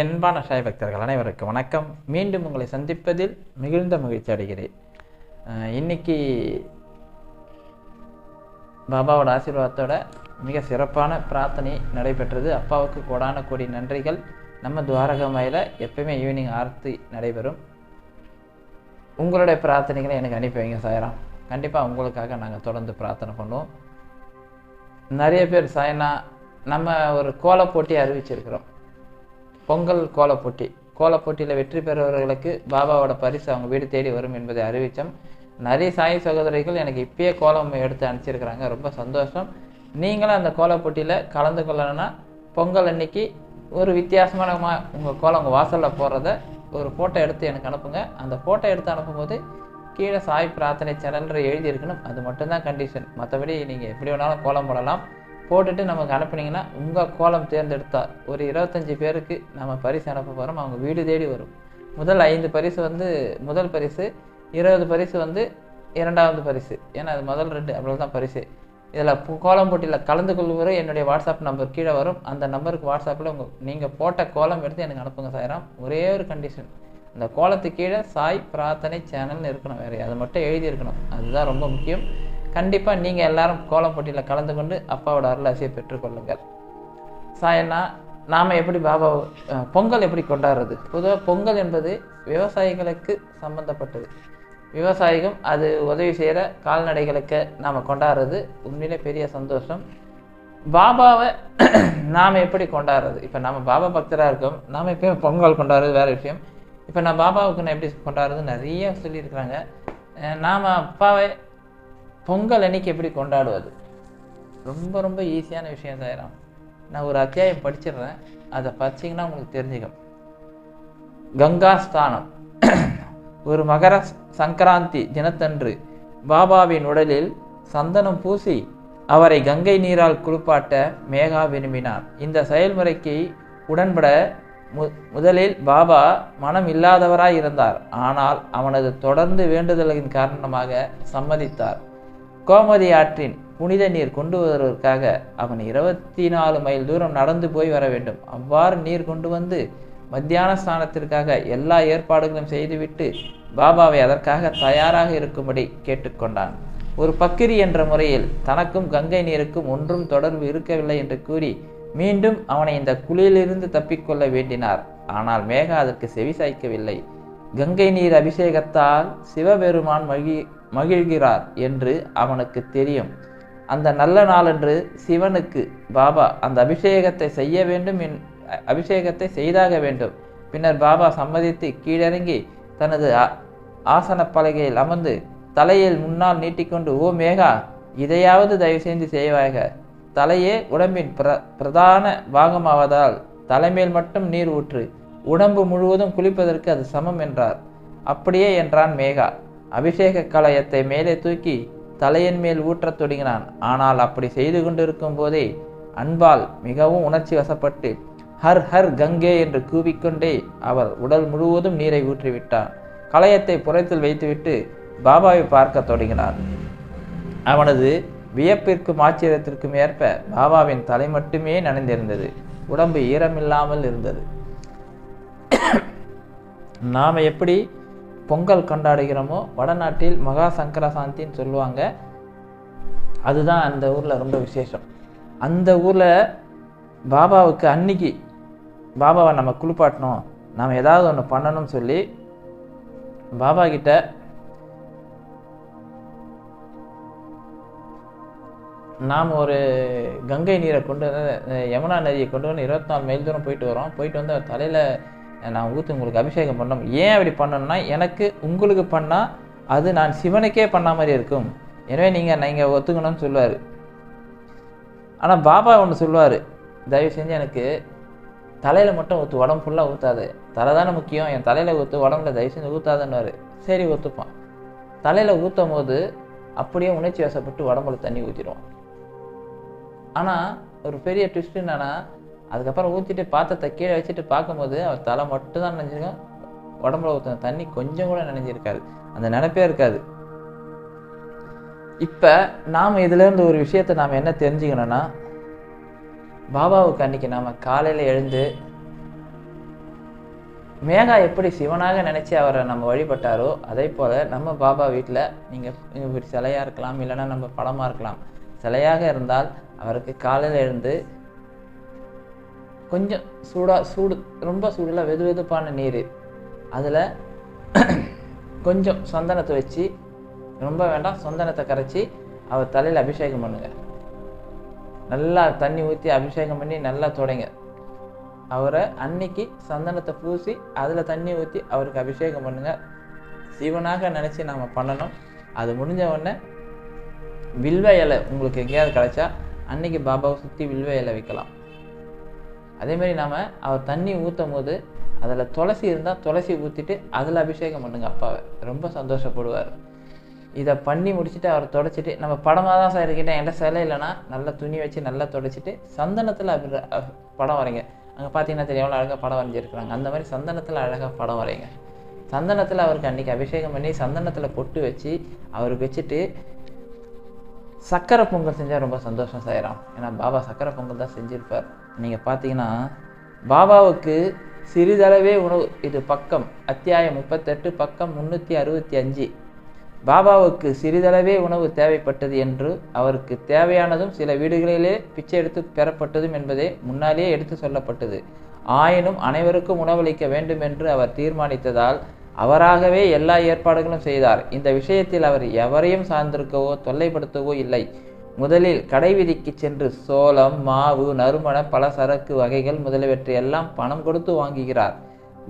என்பான சாய் பக்தர்கள் அனைவருக்கும் வணக்கம். மீண்டும் உங்களை சந்திப்பதில் மிகுந்த மகிழ்ச்சி அடைகிறேன். இன்னைக்கு பாபாவோட ஆசீர்வாதத்தோட மிக சிறப்பான பிரார்த்தனை நடைபெற்றது. அப்பாவுக்கு கோடான கோடி நன்றிகள். நம்ம துவாரகமையில் எப்பயுமே ஈவினிங் ஆர்த்தி நடைபெறும். உங்களுடைய பிரார்த்தனைகளை எனக்கு அனுப்பி வைங்க சாயராம். கண்டிப்பாக உங்களுக்காக நாங்கள் தொடர்ந்து பிரார்த்தனை பண்ணுவோம். நிறைய பேர் சாயனா நம்ம ஒரு கோலப் போட்டி அறிவிச்சிருக்கிறோம். பொங்கல் கோலப்போட்டி. கோலப்போட்டியில் வெற்றி பெறுபவர்களுக்கு பாபாவோட பரிசு அவங்க வீடு தேடி வரும் என்பதை அறிவித்தோம் நிறைய சாய் சகோதரிகள் எனக்கு இப்பயே கோலம் எடுத்து அனுப்பிச்சிருக்கிறாங்க. ரொம்ப சந்தோஷம். நீங்களும் அந்த கோலப்போட்டியில் கலந்து கொள்ளணும்னா பொங்கல் அன்னைக்கு ஒரு வித்தியாசமான உங்கள் கோலம் உங்கள் வாசலில் போடுறத ஒரு ஃபோட்டோ எடுத்து எனக்கு அனுப்புங்க. அந்த ஃபோட்டோ எடுத்து அனுப்பும்போது கீழே சாய் பிரார்த்தனை சேனல்ன்ற எழுதி இருக்கணும் அது மட்டும்தான் கண்டிஷன் மற்றபடி நீங்கள் எப்படி வேணாலும் கோலம் போடலாம். போட்டுட்டு நமக்கு அனுப்புனீங்கன்னா உங்கள் கோலம் தேர்ந்தெடுத்தா ஒரு இருபத்தஞ்சி பேருக்கு நம்ம பரிசு அனுப்ப போகிறோம் அவங்க வீடு தேடி வரும். முதல் ஐந்து பரிசு வந்து முதல் பரிசு இருபது பரிசு வந்து இரண்டாவது பரிசு. ஏன்னா அது முதல் ரெண்டு அவ்வளோதான் பரிசு. இதில் கோலம் போட்டியில் கலந்து கொள்வரை என்னுடைய வாட்ஸ்அப் நம்பர் கீழே வரும். அந்த நம்பருக்கு வாட்ஸ்அப்பில் உங்கள் நீங்கள் போட்ட கோலம் எடுத்து எனக்கு அனுப்புங்க சாய்ராம். ஒரே ஒரு கண்டிஷன் அந்த கோலத்துக்கு கீழே சாய் பிரார்த்தனை சேனல்னு இருக்கணும். வேறு அதை மட்டும் எழுதியிருக்கணும். அதுதான் ரொம்ப முக்கியம். கண்டிப்பாக நீங்கள் எல்லாரும் கோலப்போட்டியில் கலந்து கொண்டு அப்பாவோட அருளாசியை பெற்றுக்கொள்ளுங்கள் சாயனா நாம் எப்படி பாபா பொங்கல் எப்படி கொண்டாடுறது? பொதுவாக பொங்கல் என்பது விவசாயிகளுக்கு சம்பந்தப்பட்டது. விவசாயிகம் அது உதவி செய்கிற கால்நடைகளுக்கு நாம் கொண்டாடுறது உண்மையிலே பெரிய சந்தோஷம். பாபாவை நாம் எப்படி கொண்டாடுறது? இப்போ நம்ம பாபா பக்தராக இருக்கோம் நாம் எப்பயும் பொங்கல் கொண்டாடுறது வேறு விஷயம். இப்போ நான் பாபாவுக்கு நான் எப்படி கொண்டாடுறது நிறைய சொல்லியிருக்கிறாங்க. நாம் அப்பாவை பொங்கல் அன்னைக்கு எப்படி கொண்டாடுவது? ரொம்ப ரொம்ப ஈஸியான விஷயம் தான் நான் ஒரு அத்தியாயம் படிச்சிடுறேன். அதை படிச்சிங்கன்னா உங்களுக்கு தெரிஞ்சுக்கும். கங்கா ஸ்தானம். ஒரு மகர சங்கராந்தி தினத்தன்று பாபாவின் உடலில் சந்தனம் பூசி அவரை கங்கை நீரால் குளிப்பாட்ட மேகா விரும்பினார். இந்த செயல்முறைக்கு உடன்பட மு- முதலில் பாபா மனம் இல்லாதவராய் இருந்தார். ஆனால் அவனது தொடர்ந்து வேண்டுதலின் காரணமாக சம்மதித்தார். கோமதி ஆற்றின் புனித நீர் கொண்டு வருவதற்காக அவன் இருபத்தி நாலு மைல் தூரம் நடந்து போய் வர வேண்டும். அவ்வாறு நீர் கொண்டு வந்து மத்தியான ஸ்நானத்திற்காக எல்லா ஏற்பாடுகளும் செய்துவிட்டு பாபாவை அதற்காக தயாராக இருக்கும்படி கேட்டுக்கொண்டான். ஒரு பக்கிரி என்ற முறையில் தனக்கும் கங்கை நீருக்கும் ஒன்றும் தொடர்பு இருக்கவில்லை என்று கூறி மீண்டும் அவனை இந்த குளியிலிருந்து தப்பிக்கொள்ள வேண்டினார். ஆனால் மேகா அதற்கு செவிசாய்க்கவில்லை கங்கை நீர் அபிஷேகத்தால் சிவபெருமான் மகி மகிழ்கிறார் என்று அவனுக்கு தெரியும். அந்த நல்ல நாளன்று சிவனுக்கு பாபா அந்த அபிஷேகத்தை செய்ய வேண்டும் என் அபிஷேகத்தை செய்தாக வேண்டும். பின்னர் பாபா சம்மதித்து கீழிறங்கி தனது ஆ- ஆசன பலகையில் அமர்ந்து தலையில் முன்னால் நீட்டிக்கொண்டு ஓ மேகா இதையாவது தயவு செய்து செய்வாயாக. தலையே உடம்பின் பிர பிரதான பாகமாவதால் தலைமேல் மட்டும் நீர் ஊற்று உடம்பு முழுவதும் குளிப்பதற்கு அது சமம் என்றார். அப்படியே என்றான் மேகா. அபிஷேக கலயத்தை மேலே தூக்கி தலையின் மேல் ஊற்றத் தொடங்கினான். ஆனால் அப்படி செய்து கொண்டிருக்கும் போதே அன்பால் மிகவும் உணர்ச்சி வசப்பட்டு ஹர் ஹர் கங்கே என்று கூவிக்கொண்டே அவர் உடல் முழுவதும் நீரை ஊற்றிவிட்டான். கலயத்தை புறத்தில் வைத்துவிட்டு பாபாவை பார்க்க தொடங்கினார் அவனது வியப்பிற்கும் ஆச்சரியத்திற்கும் ஏற்ப பாபாவின் தலை மட்டுமே நனைந்திருந்தது. உடம்பு ஈரமில்லாமல் இருந்தது. நாம் எப்படி பொங்கல் கொண்டாடுகிறோமோ வடநாட்டில் மகா சங்கரசாந்தின்னு சொல்லுவாங்க. அதுதான் அந்த ஊரில் ரொம்ப விசேஷம். அந்த ஊரில் பாபாவுக்கு அன்னைக்கு பாபாவை நம்ம குளிப்பாட்டணும். நாம் ஏதாவது ஒன்று பண்ணணும்னு சொல்லி பாபா கிட்ட நாம் ஒரு கங்கை நீரை கொண்டு வந்து யமுனா நதியை கொண்டு வந்து இருபத்தி நாலு மைல் தூரம் போயிட்டு வரோம் போயிட்டு வந்து தலையில் நான் ஊற்றி உங்களுக்கு அபிஷேகம் பண்ணோம் ஏன் அப்படி பண்ணணும்னா எனக்கு உங்களுக்கு பண்ணால் அது நான் சிவனுக்கே பண்ண மாதிரி இருக்கும். எனவே நீங்கள் நீங்கள் ஒத்துக்கணும்னு சொல்லுவார். ஆனால் பாபா ஒன்று சொல்லுவார். தயவு செஞ்சு எனக்கு தலையில் மட்டும் ஊற்று உடம்பு ஃபுல்லாக ஊற்றாது தலை தானே முக்கியம். என் தலையில் ஊற்று உடம்புல தயவு செஞ்சு ஊற்றாதுன்னு சரி ஒத்துப்பான் தலையில் ஊற்றும் போது அப்படியே உணர்ச்சி வசப்பட்டு உடம்புல தண்ணி ஊற்றிடுவான் ஆனால் ஒரு பெரிய ட்விஸ்ட் என்னென்னா அதுக்கப்புறம் ஊற்றிட்டு பாத்திரத்தை கீழே வச்சுட்டு பார்க்கும்போது அவர் தலை மட்டும் தான் நினைஞ்சிருக்கோம். உடம்புல ஊற்றின தண்ணி கொஞ்சம் கூட நினைஞ்சிருக்காது. அந்த நினைப்பே இருக்காது. இப்போ நாம் இதுலேருந்து ஒரு விஷயத்தை நாம் என்ன தெரிஞ்சுக்கணும்னா பாபாவுக்கு அன்னைக்கு நாம் காலையில் எழுந்து மேகா எப்படி சிவனாக நினச்சி அவரை நம்ம வழிபட்டாரோ அதே போல் நம்ம பாபா வீட்டில் நீங்கள் இப்படி சிலையாக இருக்கலாம் இல்லைன்னா நம்ம படமாக இருக்கலாம். சிலையாக இருந்தால் அவருக்கு காலையில் எழுந்து கொஞ்சம் சூடாக சூடு ரொம்ப சூடில் வெது வெதுப்பான நீர். அதில் கொஞ்சம் சந்தனத்தை வச்சு ரொம்ப வேண்டாம் சந்தனத்தை கரைச்சி அவர் தலையில் அபிஷேகம் பண்ணுங்க. நல்லா தண்ணி ஊற்றி அபிஷேகம் பண்ணி நல்லா தொடங்க. அவரை அன்னைக்கு சந்தனத்தை பூசி அதில் தண்ணி ஊற்றி அவருக்கு அபிஷேகம் பண்ணுங்க. சிவனாக நினச்சி நாம் பண்ணணும். அது முடிஞ்ச உடனே வில்வ இலை உங்களுக்கு எங்கேயாவது கிடைச்சா அன்னைக்கு பாபாவை சுற்றி வில்வ இலை வைக்கலாம். அதேமாரி நாம் அவர் தண்ணி ஊற்றும் போது அதில் துளசி இருந்தால் துளசி ஊற்றிட்டு அதில் அபிஷேகம் பண்ணுங்க அப்பாவை. ரொம்ப சந்தோஷப்படுவார். இதை பண்ணி முடிச்சுட்டு அவர் தொடச்சிட்டு நம்ம படமாக தான் சார் இருக்கிட்டேன் என்கிட்ட சிலை இல்லைன்னா நல்லா துணி வச்சு நல்லா தொடச்சிட்டு சந்தனத்தில் படம் வரைங்க. அங்கே பார்த்தீங்கன்னா தெரியும் எவ்வளோ அழகாக படம் வரைஞ்சிருக்கிறாங்க. அந்த மாதிரி சந்தனத்தில் அழகாக படம் வரைங்க. சந்தனத்தில் அவருக்கு அன்றைக்கி அபிஷேகம் பண்ணி சந்தனத்தில் பொட்டு வச்சு அவருக்கு வச்சுட்டு சக்கரை பொங்கல் செஞ்சால் ரொம்ப சந்தோஷம் செய்கிறான் ஏன்னா பாபா சக்கரை பொங்கல் தான் செஞ்சுருப்பார். நீங்கள் பார்த்தீங்கன்னா பாபாவுக்கு சிறிதளவே உணவு. இது பக்கம் அத்தியாயம் முப்பத்தெட்டு பக்கம் முந்நூற்றி அறுபத்தி அஞ்சு. பாபாவுக்கு சிறிதளவே உணவு தேவைப்பட்டது என்று அவருக்கு தேவையானதும் சில வீடுகளிலே பிச்சை எடுத்து பெறப்பட்டதும் என்பதே முன்னாலேயே எடுத்து சொல்லப்பட்டது. ஆயினும் அனைவருக்கும் உணவளிக்க வேண்டும் என்று அவர் தீர்மானித்ததால் அவராகவே எல்லா ஏற்பாடுகளும் செய்தார். இந்த விஷயத்தில் அவர் எவரையும் சார்ந்திருக்கவோ தொல்லைப்படுத்தவோ இல்லை. முதலில் கடைவீதிக்கு சென்று சோளம் மாவு நறுமண பல சரக்கு வகைகள் முதலியவற்றை எல்லாம் பணம் கொடுத்து வாங்குகிறார்.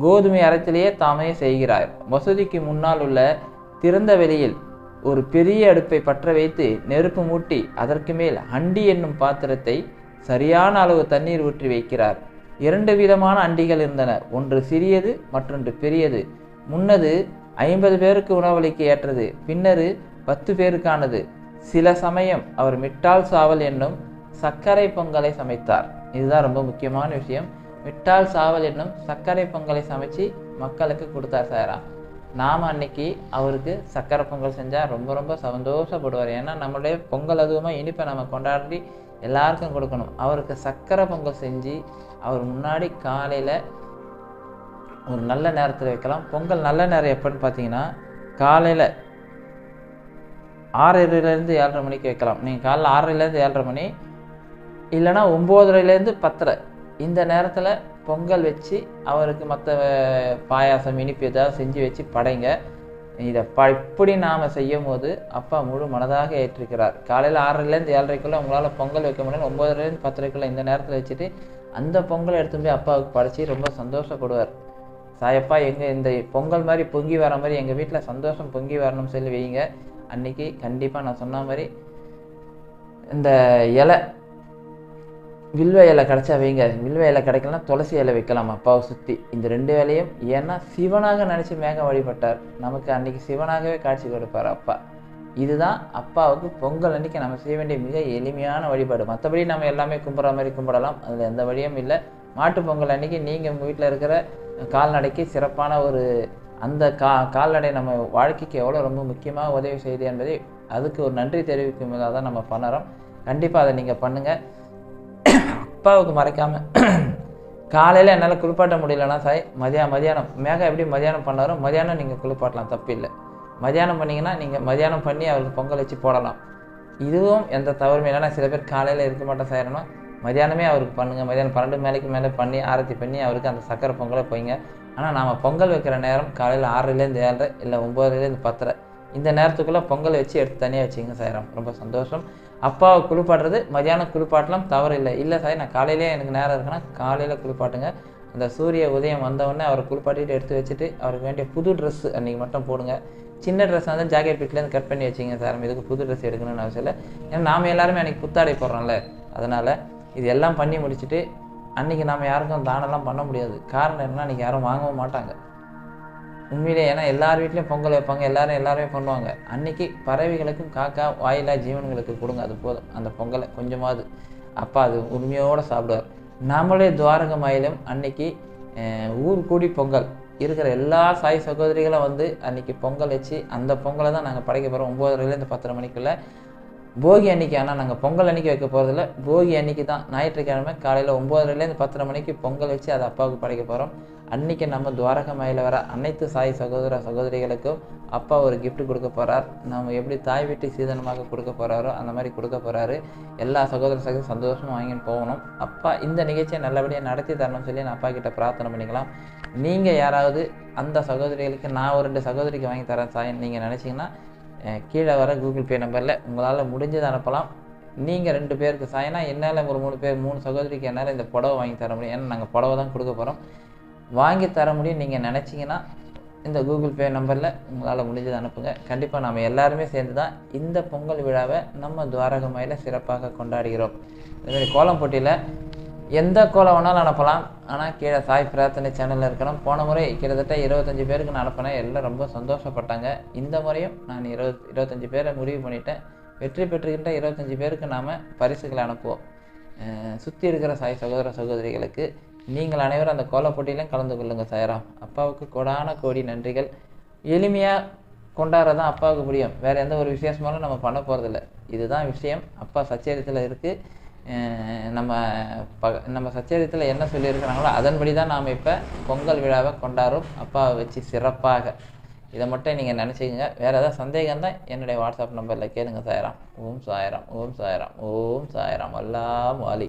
கோதுமை அறத்திலேயே தாமே செய்கிறார். மசூதிக்கு முன்னால் உள்ள திறந்த வெளியில் ஒரு பெரிய அடுப்பை பற்ற வைத்து நெருப்பு மூட்டி அதற்கு மேல் அண்டி என்னும் பாத்திரத்தை சரியான அளவு தண்ணீர் ஊற்றி வைக்கிறார். இரண்டு விதமான அண்டிகள் இருந்தன. ஒன்று சிறியது மற்றொன்று பெரியது. முன்னது ஐம்பது பேருக்கு உணவளிக்க ஏற்றது. பின்னரு பத்து பேருக்கானது. சில சமயம் அவர் மிட்டால் சாவல் என்னும் சர்க்கரை பொங்கலை சமைத்தார். இதுதான் ரொம்ப முக்கியமான விஷயம். மிட்டால் சாவல் என்னும் சர்க்கரை பொங்கலை சமைச்சு மக்களுக்கு கொடுத்தார் சாரா. நாம் அன்னைக்கு அவருக்கு சர்க்கரை பொங்கல் செஞ்சால் ரொம்ப ரொம்ப சந்தோஷப்படுவார். ஏன்னா நம்மளுடைய பொங்கல் அதுவுமா இனிப்பை நம்ம கொண்டாடி எல்லாருக்கும் கொடுக்கணும். அவருக்கு சர்க்கரை பொங்கல் செஞ்சு அவர் முன்னாடி காலையில் ஒரு நல்ல நேரத்தில் வைக்கலாம். பொங்கல் நல்ல நேரம் எப்போன்னு பார்த்தீங்கன்னா காலையில் ஆறரைலேருந்து ஏழரை மணிக்கு வைக்கலாம். நீங்கள் காலைல ஆறரைலேருந்து ஏழரை மணி இல்லைன்னா ஒம்போதரைலேருந்து பத்தரை. இந்த நேரத்தில் பொங்கல் வச்சு அவருக்கு மற்ற பாயாசம் இனிப்பு ஏதாவது செஞ்சு வச்சு படைங்க. இதை ப இப்படி நாம் செய்யும் போது அப்பா முழு மனதாக ஏற்றிருக்கிறார். காலையில் ஆறரைலேருந்து ஏழரைக்குள்ளே உங்களால் பொங்கல் வைக்க முடியல. ஒம்போதரைலேருந்து பத்தரைக்குள்ளே இந்த நேரத்தில் வச்சுட்டு அந்த பொங்கலை எடுத்து போய் அப்பாவுக்கு படைச்சி ரொம்ப சந்தோஷப்படுவார். சாயப்பா எங்கள் இந்த பொங்கல் மாதிரி பொங்கி வர மாதிரி எங்கள் வீட்டில் சந்தோஷம் பொங்கி வரணும்னு சொல்லி வைங்க. அன்றைக்கி கண்டிப்பாக நான் சொன்ன மாதிரி இந்த இலை வில்வ இலை கிடச்சா வைங்க. வில்வ இலை கிடைக்கலனா துளசி இலை வைக்கலாம் அப்பாவை சுற்றி இந்த ரெண்டு வேலையும் ஏன்னா சிவனாக நினச்சி மேகம் வழிபட்டார். நமக்கு அன்றைக்கி சிவனாகவே காட்சி கொடுப்பார் அப்பா. இதுதான் அப்பாவுக்கு பொங்கல் அன்றைக்கி நம்ம செய்ய வேண்டிய மிக எளிமையான வழிபாடு. மற்றபடி நம்ம எல்லாமே கும்பிட்ற மாதிரி கும்பிடலாம். அதில் எந்த வழியும் இல்லை. மாட்டு பொங்கல் அன்றைக்கி நீங்கள் உங்கள் வீட்டில் இருக்கிற கால்நடைக்கு சிறப்பான ஒரு அந்த கா கால்நடை நம்ம வாழ்க்கைக்கு எவ்வளோ ரொம்ப முக்கியமாக உதவி செய்யுது என்பதை அதுக்கு ஒரு நன்றி தெரிவிக்கும் விதமாக தான் நம்ம பண்ணுறோம். கண்டிப்பாக அதை நீங்கள் பண்ணுங்கள் அப்பாவுக்கு மறைக்காமல் காலையில் என்னால் குளிப்பாட்ட முடியலன்னா சாய் மதியா மதியானம் மேகம் எப்படி மதியானம் பண்ணாரோ மதியானம் நீங்கள் குளிப்பாட்டலாம் தப்பு இல்லை. மதியானம் பண்ணிங்கன்னா நீங்கள் மதியானம் பண்ணி அவருக்கு பொங்கல் வச்சு போடலாம். இதுவும் எந்த தவறுமே இல்லைன்னா சில பேர் காலையில் இருக்க மாட்டோம் சாயிரணும் மதியானமே அவருக்கு பண்ணுங்கள் மதியானம் பன்னெண்டு மேலைக்கு மேலே பண்ணி ஆரத்தி பண்ணி அவருக்கு அந்த சக்கரை பொங்கலை போய்ங்க ஆனால் நாம் பொங்கல் வைக்கிற நேரம் காலையில் ஆறுலேருந்து ஏழரை இல்லை ஒம்போதுலேருந்து பத்தரை. இந்த நேரத்துக்குள்ளே பொங்கல் வச்சு எடுத்து தனியாக வச்சுங்க சாயிரம். ரொம்ப சந்தோஷம். அப்பாவை குளிப்பாட்டுறது மதியானம் குளிப்பாட்டலாம் தவறு இல்லை. இல்லை சார் நான் காலையிலேயே எனக்கு நேரம் இருக்குன்னா காலையில் குளிப்பாட்டுங்க. அந்த சூரிய உதயம் வந்தவுடனே அவரை குளிப்பாட்டிட்டு எடுத்து வச்சுட்டு அவருக்கு வேண்டிய புது ட்ரெஸ் அன்றைக்கி மட்டும் போடுங்க. சின்ன ட்ரெஸ் வந்து ஜாக்கெட் பிட்லேருந்து கட் பண்ணி வச்சிங்க சார் இதுக்கு புது ட்ரெஸ் எடுக்கணும்னு அவசியம் இல்லை. ஏன்னா நாம் எல்லாருமே அன்றைக்கி புத்தாடை போடுறோம்ல. அதனால் இது எல்லாம் பண்ணி முடிச்சுட்டு அன்றைக்கி நாம் யாருக்கும் தானம்லாம் பண்ண முடியாது. காரணம் என்னன்னா அன்றைக்கி யாரும் வாங்கவும் மாட்டாங்க. உண்மையிலே ஏன்னா எல்லார் வீட்லேயும் பொங்கல் வைப்பாங்க எல்லாரும் எல்லாருமே பண்ணுவாங்க. அன்னைக்கு பறவைகளுக்கும் காக்கா வாயிலா ஜீவன்களுக்கு கொடுங்க அது போதும். அந்த பொங்கலை கொஞ்சமாவது அப்பா அது உண்மையோடு சாப்பிடுவார். நம்மளே துவாரகமாயிலும் அன்னைக்கு ஊர் கூடி பொங்கல். இருக்கிற எல்லா சாய் சகோதரிகளும் வந்து அன்னைக்கு பொங்கல் வச்சு அந்த பொங்கலை தான் நாங்கள் படைக்க போகிறோம் ஒம்போதரைலேருந்து பத்தரை மணிக்குள்ளே போகி அன்னைக்கு ஆனால் நாங்கள் பொங்கல் அன்னைக்கு வைக்க போகிறதில்ல போகி அன்னைக்கு தான் ஞாயிற்றுக்கிழமை காலையில் ஒம்போதரைலேருந்து பத்தரை மணிக்கு பொங்கல் வச்சு அதை அப்பாவுக்கு படைக்க போகிறோம் அன்னைக்கு நம்ம துவாரகமாயில் வர அனைத்து சாய் சகோதர சகோதரிகளுக்கும் அப்பா ஒரு கிஃப்ட் கொடுக்க போகிறார் நம்ம எப்படி தாய் வீட்டு சீதனமாக கொடுக்க போகிறாரோ அந்த மாதிரி கொடுக்க போகிறாரு எல்லா சகோதர சகோதரி சந்தோஷமாக வாங்கின்னு போகணும். அப்பா இந்த நிகழ்ச்சியை நல்லபடியாக நடத்தி தரணும்னு சொல்லி நான் அப்பா கிட்ட பிரார்த்தனை பண்ணிக்கலாம். நீங்கள் யாராவது அந்த சகோதரிகளுக்கு நான் ஒரு ரெண்டு சகோதரிக்கு வாங்கி தரேன் சாய் நீங்கள் நினச்சிங்கன்னா கீழே வர கூகுள் பே நம்பரில் உங்களால் முடிஞ்சதை அனுப்பலாம். நீங்கள் ரெண்டு பேருக்கு சாயினா என்னால் ஒரு மூணு பேர் மூணு சகோதரிக்கு என்னால் இந்த புடவை வாங்கி தர முடியும். ஏன்னா நாங்கள் புடவை தான் கொடுக்க போகிறோம் வாங்கி தர முடியும். நீங்கள் நினச்சிங்கன்னா இந்த கூகுள் பே நம்பரில் உங்களால் முடிஞ்சதை அனுப்புங்க. கண்டிப்பாக நாம் எல்லாருமே சேர்ந்து தான் இந்த பொங்கல் விழாவை நம்ம துவாரகமாயில் சிறப்பாக கொண்டாடுகிறோம். இதுமாதிரி கோலம் போட்டியில் எந்த கோலம் வேணாலும் அனுப்பலாம். ஆனால் கீழே சாய் பிரார்த்தனை சேனலில் இருக்கணும். போன முறை கிட்டத்தட்ட இருபத்தஞ்சி பேருக்கு நான் அனுப்பினேன். எல்லாம் ரொம்ப சந்தோஷப்பட்டாங்க. இந்த முறையும் நான் இருபத் இருபத்தஞ்சி பேரை முடிவு பண்ணிட்டேன். வெற்றி பெற்றுக்கின்ற இருபத்தஞ்சி பேருக்கு நாம் பரிசுகளை அனுப்புவோம். சுற்றி இருக்கிற சாய் சகோதர சகோதரிகளுக்கு நீங்கள் அனைவரும் அந்த கோலப் போட்டியிலும் கலந்து கொள்ளுங்கள் சாயராம் அப்பாவுக்கு கொடான கோடி நன்றிகள். எளிமையாக கொண்டாடுறதான் அப்பாவுக்கு முடியும் வேறு எந்த ஒரு விசேஷமாலும் நம்ம பண்ண போகிறதில்ல இதுதான் விஷயம். அப்பா சச்சரித்தில் இருக்குது நம்ம ப நம்ம சச்சரித்தில் என்ன சொல்லியிருக்கிறாங்களோ அதன்படி தான் நாம் இப்போ பொங்கல் விழாவை கொண்டாடுறோம். அப்பாவை வச்சு சிறப்பாக. இதை மட்டும் நீங்கள் நினச்சிக்கங்க. வேறு ஏதாவது சந்தேகம் தான் என்னுடைய வாட்ஸ்அப் நம்பரில் கேளுங்க சாயராம். ஓம் சாயராம். ஓம் சாயராம். ஓம் சாயராம். எல்லாம் வாலி